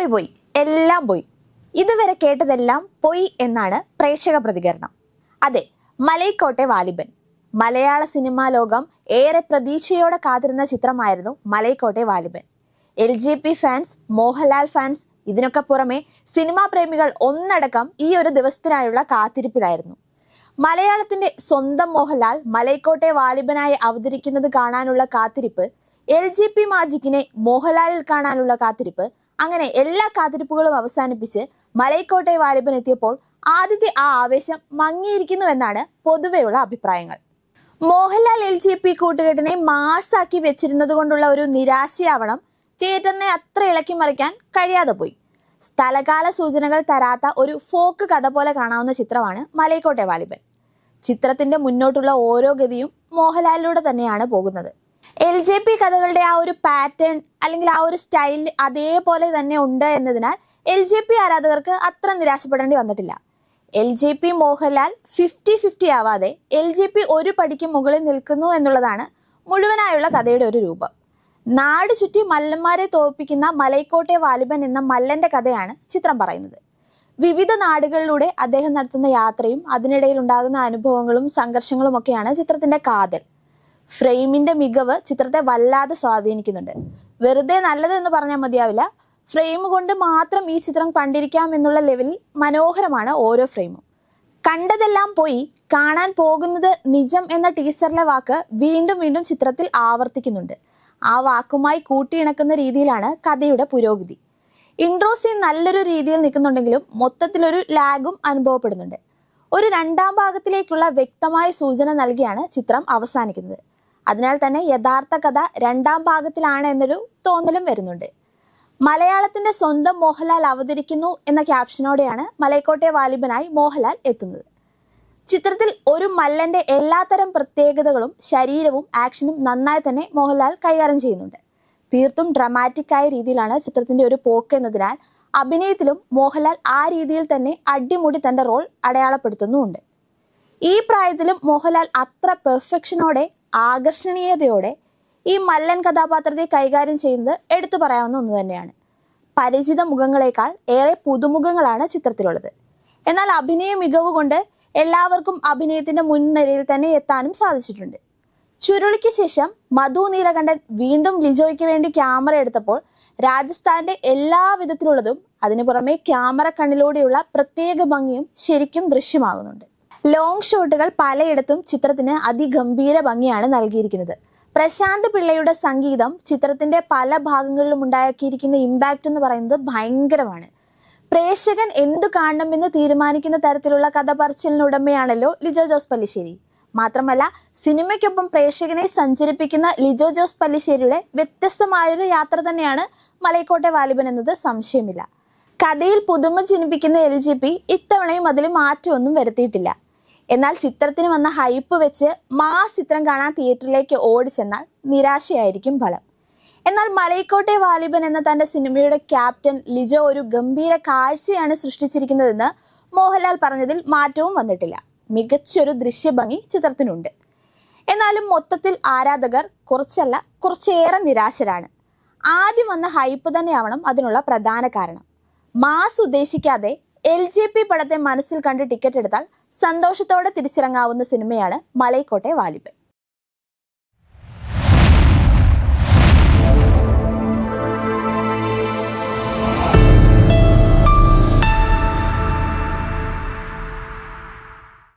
പോയി പോയി എല്ലാം പോയി. ഇതുവരെ കേട്ടതെല്ലാം പോയി എന്നാണ് പ്രേക്ഷക പ്രതികരണം. അതെ മലൈക്കോട്ടെ വാലിബൻ. മലയാള സിനിമാ ലോകം ഏറെ പ്രതീക്ഷയോടെ കാത്തിരുന്ന ചിത്രമായിരുന്നു Malaikottai Vaaliban. L J P fans Mohanlal fans ഇതിനൊക്കെ പുറമെ സിനിമാ പ്രേമികൾ ഒന്നടക്കം ഈ ഒരു ദിവസത്തിനായുള്ള കാത്തിരിപ്പിലായിരുന്നു. മലയാളത്തിന്റെ സ്വന്തം മോഹൻലാൽ മലൈക്കോട്ടെ വാലിബനായി അവതരിക്കുന്നത് കാണാനുള്ള കാത്തിരിപ്പ് എൽ ജി പി മാജിക്കിനെ മോഹൻലാലിൽ കാണാനുള്ള കാത്തിരിപ്പ് അങ്ങനെ എല്ലാ കാത്തിരിപ്പുകളും അവസാനിപ്പിച്ച് മലൈക്കോട്ടെ വാലിബൻ എത്തിയപ്പോൾ ആദ്യത്തെ ആ ആവേശം മങ്ങിയിരിക്കുന്നുവെന്നാണ് പൊതുവെയുള്ള അഭിപ്രായങ്ങൾ. മോഹൻലാൽ എൽ ജി പി കൂട്ടുകെട്ടിനെ മാസാക്കി വെച്ചിരുന്നത് കൊണ്ടുള്ള ഒരു നിരാശയാവണം തിയേറ്ററിനെ അത്ര ഇളക്കി മറിക്കാൻ കഴിയാതെ പോയി. സ്ഥലകാല സൂചനകൾ തരാത്ത ഒരു ഫോക്ക് കഥ പോലെ കാണാവുന്ന ചിത്രമാണ് മലൈക്കോട്ടെ വാലിബൻ. ചിത്രത്തിന്റെ മുന്നോട്ടുള്ള ഓരോ ഗതിയും മോഹൻലാലിലൂടെ തന്നെയാണ് പോകുന്നത്. എൽ ജെ പി കഥകളുടെ ആ ഒരു പാറ്റേൺ അല്ലെങ്കിൽ ആ ഒരു സ്റ്റൈൽ അതേപോലെ തന്നെ ഉണ്ട് എന്നതിനാൽ എൽ ജെ പി ആരാധകർക്ക് അത്ര നിരാശപ്പെടേണ്ടി വന്നിട്ടില്ല. L J P Mohanlal fifty fifty ആവാതെ എൽ ജെ പി ഒരു പടിക്ക് മുകളിൽ നിൽക്കുന്നു എന്നുള്ളതാണ് മുഴുവനായുള്ള കഥയുടെ ഒരു രൂപം. നാട് ചുറ്റി മല്ലന്മാരെ തോൽപ്പിക്കുന്ന മലൈക്കോട്ടെ വാലിബൻ എന്ന മല്ലന്റെ കഥയാണ് ചിത്രം പറയുന്നത്. വിവിധ നാടുകളിലൂടെ അദ്ദേഹം നടത്തുന്ന യാത്രയും അതിനിടയിൽ ഉണ്ടാകുന്ന അനുഭവങ്ങളും സംഘർഷങ്ങളും ഒക്കെയാണ് ചിത്രത്തിന്റെ കാതൽ. ഫ്രെയിമിന്റെ മികവ് ചിത്രത്തെ വല്ലാതെ സ്വാധീനിക്കുന്നുണ്ട്. വെറുതെ നല്ലതെന്ന് പറഞ്ഞാൽ മതിയാവില്ല. ഫ്രെയിം കൊണ്ട് മാത്രം ഈ ചിത്രം കണ്ടിരിക്കാം എന്നുള്ള ലെവലിൽ മനോഹരമാണ് ഓരോ ഫ്രെയിമും. കണ്ടതെല്ലാം പോയി കാണാൻ പോകുന്നത് നിജം എന്ന ടീസറിലെ വാക്ക് വീണ്ടും വീണ്ടും ചിത്രത്തിൽ ആവർത്തിക്കുന്നുണ്ട്. ആ വാക്കുമായി കൂട്ടിയിണക്കുന്ന രീതിയിലാണ് കഥയുടെ പുരോഗതി. ഇൻട്രോ സീൻ നല്ലൊരു രീതിയിൽ നിൽക്കുന്നുണ്ടെങ്കിലും മൊത്തത്തിലൊരു ലാഗും അനുഭവപ്പെടുന്നുണ്ട്. ഒരു രണ്ടാം ഭാഗത്തിലേക്കുള്ള വ്യക്തമായ സൂചന നൽകിയാണ് ചിത്രം അവസാനിക്കുന്നത്. അതിനാൽ തന്നെ യഥാർത്ഥ കഥ രണ്ടാം ഭാഗത്തിലാണ് എന്നൊരു തോന്നലും വരുന്നുണ്ട്. മലയാളത്തിന്റെ സ്വന്തം മോഹൻലാൽ അവതരിക്കുന്നു എന്ന ക്യാപ്ഷനോടെയാണ് മലയക്കോട്ടെ വാലിബനായി മോഹൻലാൽ എത്തുന്നത്. ചിത്രത്തിൽ ഒരു മല്ലന്റെ എല്ലാത്തരം പ്രത്യേകതകളും ശരീരവും ആക്ഷനും നന്നായി തന്നെ മോഹൻലാൽ കൈകാര്യം ചെയ്യുന്നുണ്ട്. തീർത്തും ഡ്രമാറ്റിക് ആയ രീതിയിലാണ് ചിത്രത്തിന്റെ ഒരു പോക്ക് എന്നതിനാൽ അഭിനയത്തിലും മോഹൻലാൽ ആ രീതിയിൽ തന്നെ അടിമുടി തന്റെ റോൾ അടയാളപ്പെടുത്തുന്നുമുണ്ട്. ഈ പ്രായത്തിലും മോഹൻലാൽ അത്ര പെർഫെക്ഷനോടെ ആകർഷണീയതയോടെ ഈ മല്ലൻ കഥാപാത്രത്തെ കൈകാര്യം ചെയ്യുന്നത് എടുത്തു പറയാവുന്ന ഒന്ന് തന്നെയാണ്. പരിചിത മുഖങ്ങളെക്കാൾ ഏറെ പുതുമുഖങ്ങളാണ് ചിത്രത്തിലുള്ളത്. എന്നാൽ അഭിനയ മികവ് കൊണ്ട് എല്ലാവർക്കും അഭിനയത്തിന്റെ മുൻനിരയിൽ തന്നെ എത്താനും സാധിച്ചിട്ടുണ്ട്. ചുരുളിക്ക് ശേഷം മധു നീലകണ്ഠൻ വീണ്ടും ലിജോയ്ക്ക് വേണ്ടി ക്യാമറ എടുത്തപ്പോൾ രാജസ്ഥാന്റെ എല്ലാ വിധത്തിലുള്ളതും അതിനു പുറമെ ക്യാമറ കണ്ണിലൂടെയുള്ള പ്രത്യേക ഭംഗിയും ശരിക്കും ദൃശ്യമാകുന്നുണ്ട്. ലോങ് ഷോട്ടുകൾ പലയിടത്തും ചിത്രത്തിന് അതിഗംഭീര ഭംഗിയാണ് നൽകിയിരിക്കുന്നത്. പ്രശാന്ത് പിള്ളയുടെ സംഗീതം ചിത്രത്തിന്റെ പല ഭാഗങ്ങളിലും ഉണ്ടാക്കിയിരിക്കുന്ന ഇമ്പാക്റ്റ് എന്ന് പറയുന്നത് ഭയങ്കരമാണ്. പ്രേക്ഷകൻ എന്തു കാണണമെന്ന് തീരുമാനിക്കുന്ന തരത്തിലുള്ള കഥ പറച്ചിലിനുടമയാണല്ലോ ലിജോ ജോസ് പല്ലിശ്ശേരി. മാത്രമല്ല സിനിമയ്ക്കൊപ്പം പ്രേക്ഷകനെ സഞ്ചരിപ്പിക്കുന്ന ലിജോ ജോസ് പല്ലിശ്ശേരിയുടെ വ്യത്യസ്തമായൊരു യാത്ര തന്നെയാണ് മലയക്കോട്ടെ വാലിബൻ എന്നത് സംശയമില്ല. കഥയിൽ പുതുമ ജനിപ്പിക്കുന്ന എൽ ജി പി ഇത്തവണയും അതിൽ മാറ്റമൊന്നും വരുത്തിയിട്ടില്ല. എന്നാൽ ചിത്രത്തിന് വന്ന ഹൈപ്പ് വെച്ച് മാസ് ചിത്രം കാണാൻ തിയേറ്ററിലേക്ക് ഓടിച്ചെന്നാൽ നിരാശയായിരിക്കും ഫലം. എന്നാൽ മലൈക്കോട്ടെ വാലിബൻ എന്ന തന്റെ സിനിമയുടെ ക്യാപ്റ്റൻ ലിജോ ഒരു ഗംഭീര കാഴ്ചയാണ് സൃഷ്ടിച്ചിരിക്കുന്നതെന്ന് മോഹൻലാൽ പറഞ്ഞതിൽ മാറ്റവും വന്നിട്ടില്ല. മികച്ചൊരു ദൃശ്യഭംഗി ചിത്രത്തിനുണ്ട്. എന്നാലും മൊത്തത്തിൽ ആരാധകർ കുറച്ചല്ല കുറച്ചേറെ നിരാശരാണ്. ആദ്യം വന്ന ഹൈപ്പ് തന്നെയാവണം അതിനുള്ള പ്രധാന കാരണം. മാസ് ഉദ്ദേശിക്കാതെ എൽ ജെ പി പടത്തെ മനസ്സിൽ കണ്ട് ടിക്കറ്റ് എടുത്താൽ സന്തോഷത്തോടെ തിരിച്ചിറങ്ങാവുന്ന സിനിമയാണ് മലൈക്കോട്ടെ വാലിബൻ